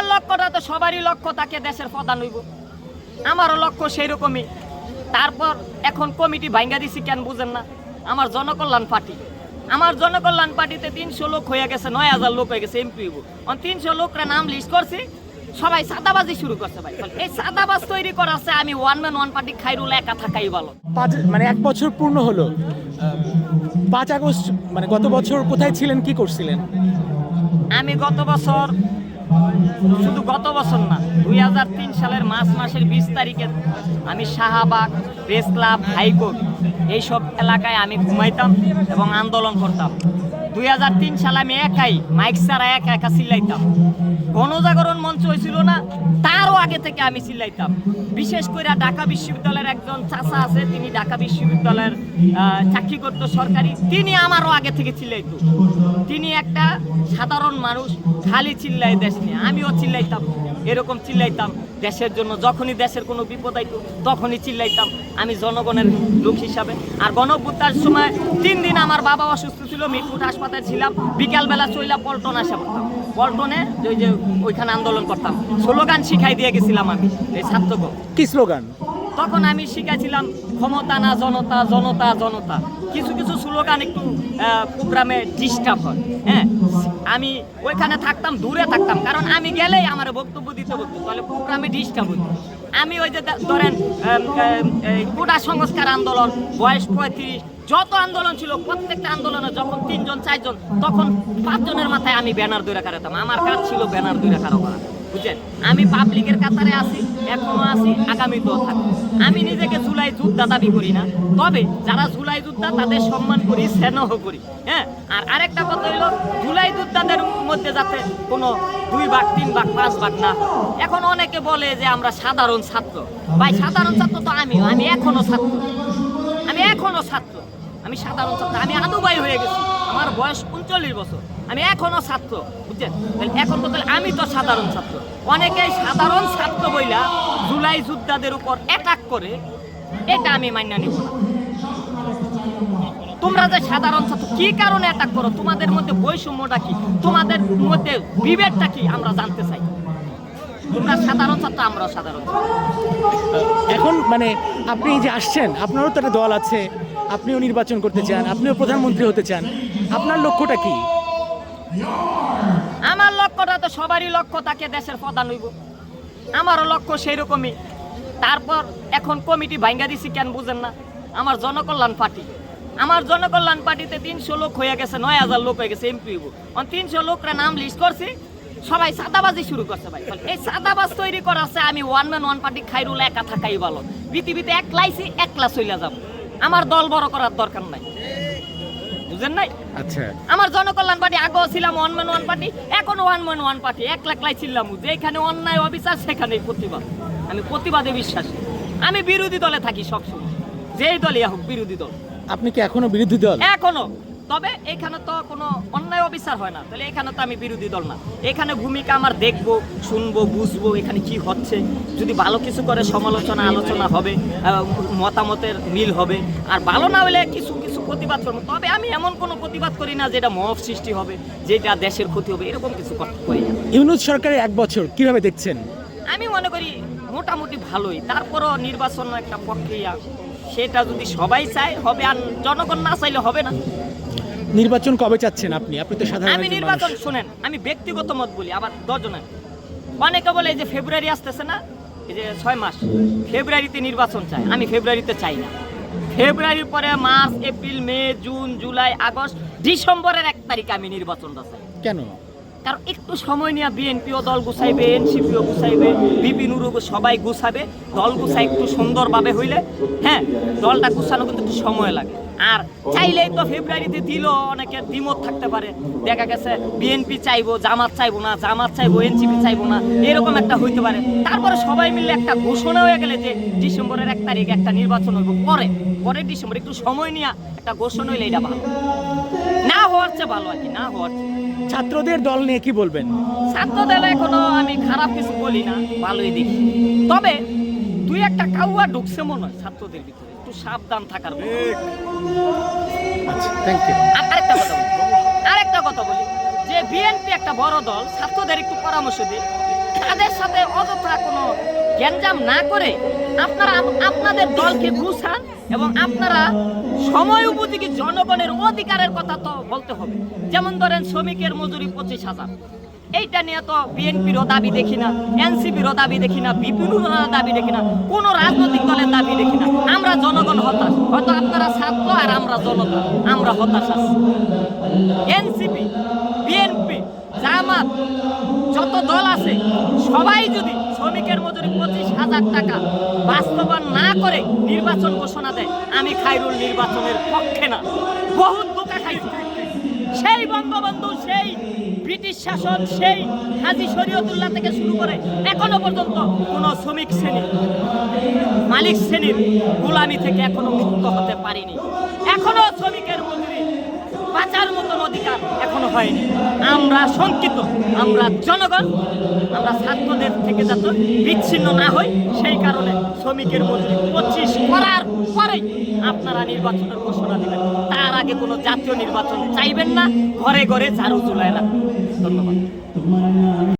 আমার লক্ষ্যটা তো সবারই লক্ষ্য তাকে দেশের প্রধান হইব। আমারও লক্ষ্য সেই রকমই তারপর এখন কমিটি ভাঙ্গা দিছি কেন বুঝেন না? আমার জনকল্যাণ পার্টি। আমার জনকল্যাণ পার্টিতে তিনশো লোক হয়ে গেছে নয় হাজার লোক হয়ে গেছে এমপি হইব। তিনশো লোকরা নাম লিস্ট করছি সবাই সাদাবাজি শুরু করছে ভাই। এই সাদাবাজ তৈরি করা আছে আমি one man one party Khairul একা থাকাই ভালো। পাঁচ মানে এক বছর পূর্ণ হলো। পাঁচ আগস্ট মানে গত বছর কোথায় ছিলেন কি করছিলেন? আমি গত বছর শুধু গত বছর না, দুই হাজার তিন সালের মার্চ মাসের বিশ তারিখে আমি শাহবাগ প্রেস ক্লাব, হাইকোর্ট এইসব এলাকায় আমি ঘুমাইতাম এবং আন্দোলন করতাম। দুই হাজার তিন সালে আমি একাই, মাইক ছাড়া একা একা সিলাইতাম গণজাগরণ মঞ্চ হয়েছিল না, তারও আগে থেকে আমি চিল্লাইতাম। বিশেষ করে ঢাকা বিশ্ববিদ্যালয়ের একজন চাচা আছে, তিনি ঢাকা বিশ্ববিদ্যালয়ের চাকরি করতো সরকারি। তিনি আমারও আগে থেকে চিল্লাইতো। তিনি একটা সাধারণ মানুষ, খালি চিল্লাই দেশ নিয়ে আমিও চিল্লাইতাম, এরকম চিল্লাইতাম। দেশের জন্য যখনই দেশের কোনো বিপদ আইতো, তখনই চিল্লাইতাম। আমি জনগণের লোক হিসাবে। আর গণভ্যুত্থার সময় তিন দিন আমার বাবা অসুস্থ ছিল, মিরপুর হাসপাতালে ছিলাম। বিকালবেলা চইলা পল্টন আসা করতাম। পল্টনে ওই যে ওইখানে আন্দোলন করতাম। স্লোগান শিখাই দিয়ে গেছিলাম আমি এই ছাত্রকে কি স্লোগান? তখন আমি শিখেছিলাম ক্ষমতা না জনতা জনতা জনতা। কিছু কিছু স্লোগান একটু প্রোগ্রামে ডিস্টার্ব হয় হ্যাঁ? আমি ওইখানে থাকতাম দূরে থাকতাম কারণ আমি গেলেই আমার বক্তব্য দিতে বলতো তাহলে প্রোগ্রামে ডিস্টার্ব হতো। আমি ওই যে ধরেন কোটা সংস্কার আন্দোলন বয়স পঁয়ত্রিশ যত আন্দোলন ছিল প্রত্যেকটা আন্দোলনে যখন তিনজন চারজন তখন পাঁচজনের মাথায় আমি ব্যানার দূরে কাটাতাম। আমার কাজ ছিল ব্যানার দূরে কারও করা বুঝছেন? আমি পাবলিকের কাতারে আছি, এখনও আছি আগামীতেও থাকব। আমি নিজেকে জুলাই যোদ্ধা দাবি করি না। তবে যারা জুলাই যোদ্ধা তাদের সম্মান করি, স্নেহ করি হ্যাঁ? আর আরেকটা কথা হলো জুলাই যোদ্ধাদের মধ্যে যাতে কোনো দুই ভাগ, তিন ভাগ, পাঁচ ভাগ না এখন অনেকে বলে যে আমরা সাধারণ ছাত্র। ভাই, সাধারণ ছাত্র তো আমিও, আমি এখনও ছাত্র। আমি এখনও ছাত্র। আমি সাধারণ ছাত্র, আমি আদুবাই হয়ে গেছি। আমার বয়স উনচল্লিশ বছর। আমি এখনও ছাত্র, বুঝছেন? এখন তো আমি তো সাধারণ ছাত্র। অনেকেই সাধারণ ছাত্র বইলা জুলাই যোদ্ধাদের উপর অ্যাটাক করে, এটা আমি মান্য নিব না। তোমরা যে সাধারণ ছাত্র, কি কারণে অ্যাটাক করো? তোমাদের মধ্যে বৈষম্যটা কি? তোমাদের মধ্যে বিবেকটা কি? আমরা জানতে চাই। তোমরা সাধারণ ছাত্র, আমরাও সাধারণ এখন মানে আপনি যে আসছেন, আপনারও তো একটা দল আছে। আপনিও নির্বাচন করতে চান, আপনিও প্রধানমন্ত্রী হতে চান, আপনার লক্ষ্যটা কি? আমার লক্ষ্যটা তো সবারই লক্ষ্য, তাকে দেশের প্রধান হইব। আমারও লক্ষ্য সেই রকমই তারপর এখন কমিটি ভাঙ্গা দিছি কেন বুঝেন না? আমার জনকল্যাণ পার্টি। আমার জনকল্যাণ পার্টিতে তিনশো লোক হয়ে গেছে, নয় হাজার লোক হয়ে গেছে, এমপি হইব। তিনশো লোকরা নাম লিস্ট করছি, সবাই সাদাবাজি শুরু করছে ভাই। এই সাদাবাজ তৈরি করা আছে আমি one man one party Khairul একা থাকাই ভালো। পৃথিবীতে একলাইছি একলা চইলা যাব। আমার দল বড় করার দরকার নাই। বুঝেন নাই? আচ্ছা। আমার জনকল্যাণ পার্টি আগেও ছিলাম ওয়ান ম্যান ওয়ান পার্টি এখন ওয়ান ম্যান ওয়ান পার্টি এক লাখ লাই ছিলাম যেখানে অন্যায় অবিচার সেখানেই প্রতিবাদ। আমি প্রতিবাদে বিশ্বাসী। আমি বিরোধী দলে থাকি সবসময়। যেই দলই হোক বিরোধী দল। আপনি কি এখনও বিরোধী দল? এখনও। তবে এখানে তো কোনো অন্যায় অবিচার হয় না। তাহলে এখানে তো আমি বিরোধী দল না। এখানে ভূমিকা আমার দেখব শুনব বুঝব এখানে কি হচ্ছে। যদি ভালো কিছু করে সমালোচনা আলোচনা হবে মতামতের মিল হবে। আর ভালো না হলে কিছু কিছু প্রতিবাদ করব। তবে আমি এমন কোনো প্রতিবাদ করি না যেটা মহব সৃষ্টি হবে যেটা দেশের ক্ষতি হবে এরকম কিছু করতে করি না। ইউনুস সরকারের এক বছর কীভাবে দেখছেন? আমি মনে করি মোটামুটি ভালোই। তারপরও নির্বাচন একটা প্রক্রিয়া। সেটা যদি সবাই চায় হবে আর জনগণ না চাইলে হবে না। নির্বাচন কবে চাচ্ছেন আপনি? আপনি তো সাধারণ আমি নির্বাচন শুনেন আমি ব্যক্তিগত মত বলি আবার দশজনের। অনেকে বলে এই যে ফেব্রুয়ারি আসতেছে না এই যে ছয় মাস ফেব্রুয়ারিতে নির্বাচন চাই আমি ফেব্রুয়ারিতে চাই না। ফেব্রুয়ারির পরে March April May June July August ডিসেম্বরের এক তারিখে আমি নির্বাচনটা চাই। কেন? কারণ একটু সময় নিয়ে বিএনপিও দল গুছাইবে এনসিপিও গুছাইবে বিপিনুরও সবাই গুছাবে দল গুছাই একটু সুন্দরভাবে হইলে হ্যাঁ দলটা গুছানো কিন্তু একটু সময় লাগে। আর চাইলেই তো ফেব্রুয়ারিতে দিল অনেকে দ্বিমত থাকতে পারে। দেখা গেছে বিএনপি চাইব জামাত চাইব না জামাত চাইব এনসিপি চাইব না এরকম একটা হইতে পারে। তারপরে সবাই মিলে একটা ঘোষণা হয়ে গেলে যে ডিসেম্বরের এক তারিখ একটা নির্বাচন হইব। পরে পরে ডিসেম্বর একটু সময় নিয়ে একটা ঘোষণা হইলে এটা ভালো। না হওয়ার চেয়ে ভালো আর কি না হওয়ার ছাত্রদের দল নিয়ে কি বলবেন? ছাত্রদের দলে এখনও আমি খারাপ কিছু বলি না ভালোই দেখি। তবে দুই একটা কাউয়া ঢুকছে মনে হয় ছাত্রদের ভিতরে। একটু সাবধান থাকার। আচ্ছা আরেকটা কথা বলি আরেকটা কথা বলি। যে বিএনপি একটা বড় দল ছাত্রদের একটু পরামর্শ দিই। তাদের সাথে অযথা কোনো গ্যাঞ্জাম না করে আপনারা আপনাদের দলকে গুছান এবং আপনারা সময় উপযোগী জনগণের অধিকারের কথা তো বলতে হবে। যেমন ধরেন শ্রমিকের মজুরি পঁচিশ হাজার। এইটা নিয়ে তো বিএনপিরও দাবি দেখি না এনসিপিরও দাবি দেখি না, বিপিনুর দাবি দেখি না, কোনো রাজনৈতিক দলের দাবি দেখি না। আমরা জনগণ হতাশ। হয়তো আপনারা ছাত্র আর আমরা জনতা, আমরা হতাশ আছি। এনসিপি, বিএনপি, জামাত যত দল আছে, সবাই যদি শ্রমিকের মজুরি পঁচিশ হাজার টাকা বাস্তবায়ন না করে নির্বাচন ঘোষণা দেয়, আমি খাইরুল নির্বাচনের পক্ষে না। বহুত ধোকা খাইছি। সেই বঙ্গবন্ধু, সেই ব্রিটিশ শাসন সেই হাজি শরীয়তুল্লাহ থেকে শুরু করে এখনও পর্যন্ত কোনো শ্রমিক শ্রেণি মালিক শ্রেণির গোলামি থেকে এখনও মুক্ত হতে পারিনি। এখনও শ্রমিকের মজুরি বাঁচার মতন অধিকার এখনও হয়নি। আমরা শঙ্কিত, আমরা জনগণ, আমরা ছাত্রদের থেকে যাতে বিচ্ছিন্ন না হই, সেই কারণে শ্রমিকের মজুরি পঁচিশ করার পরেই আপনারা নির্বাচনের ঘোষণা দিবেন। তার আগে কোনো জাতীয় নির্বাচন চাইবেন না, ঘরে ঘরে ঝাড়ু চুলায় না। ধন্যবাদ।